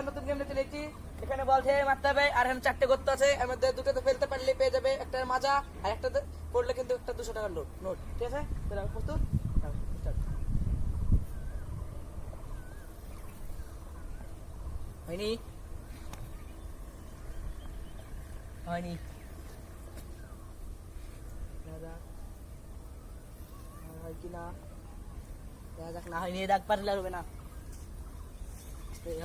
আবার নতুন গেম এখানে বল মারতে হবে। আর এখানে চারটে করতে আছে। এর মধ্যে ফেলতে পারলে পেয়ে যাবে। একটা মাজা, আর একটা পড়লে কিন্তু একটা দুশো টাকার নোট নোট ঠিক আছে? প্রস্তুত। হয়নি? হয়নি। হয় কি না? দেখা যাক, না হয়নি দাগ পারলে হবে না। এই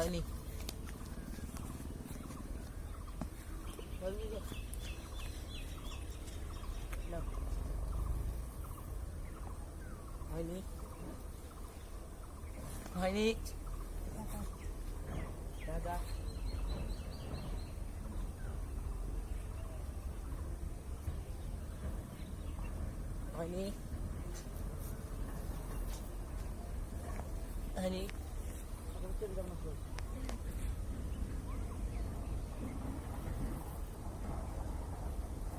হয়নি হয়নি রে। নাও। হয়নি হয়নি দেখা যাক। হয়নি হয়নি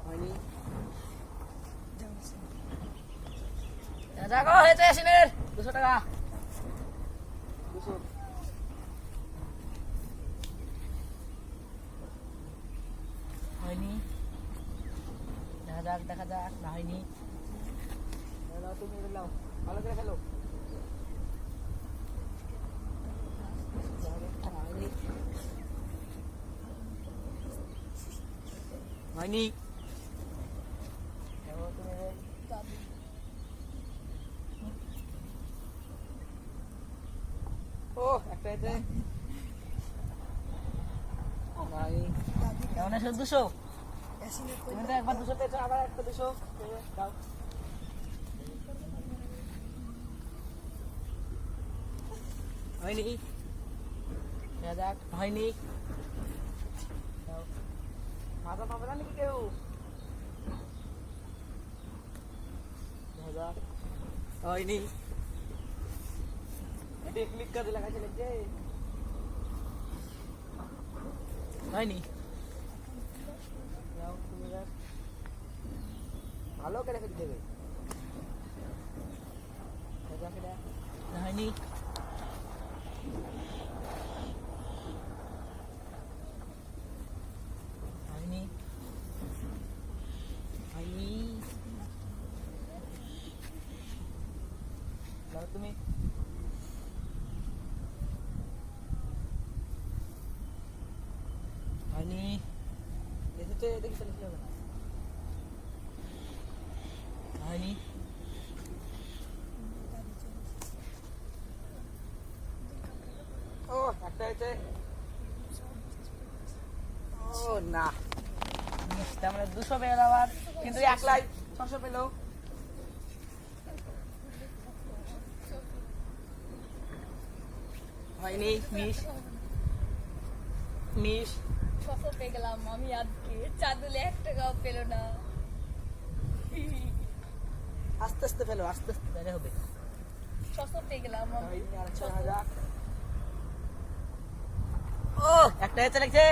হয়নি দেখো হয়েছে সিনের। দুশো টাকা। হয়নি। দেখা যাক দেখা যাক না হয়নি। তুমি ভালো করে খেলো। হয়নি হয়নি দেখো তুমি এটা। একটা এতে কেমন আছো দুশো? তুমি তো হয়নি। দেখা হয়নি। মাথা পাবে না হয়নি। টেকনিক কাজে লাগাইছে লাগছে হয়নি। ভালো করে রেখে দেবে। হয়নি? তুমি। হয়নি এসেছে, দেখি তাহলে কি হবে। না হয়নি ও, একটা হয়েছে। ও, না। মানে দুশো পেয়ে আবার কিন্তু একলাই ছশো পেল। হয়নি মিস মিস ছশো পেয়ে গেলাম আমি আজকে। চাঁদুলে এক টাকাও পেল না। আস্তে আস্তে ফেলো আস্তে আস্তে তাহলে হবে। ছশো পেয়ে গেলাম আমি। ও একটা হয়েছে লাগছে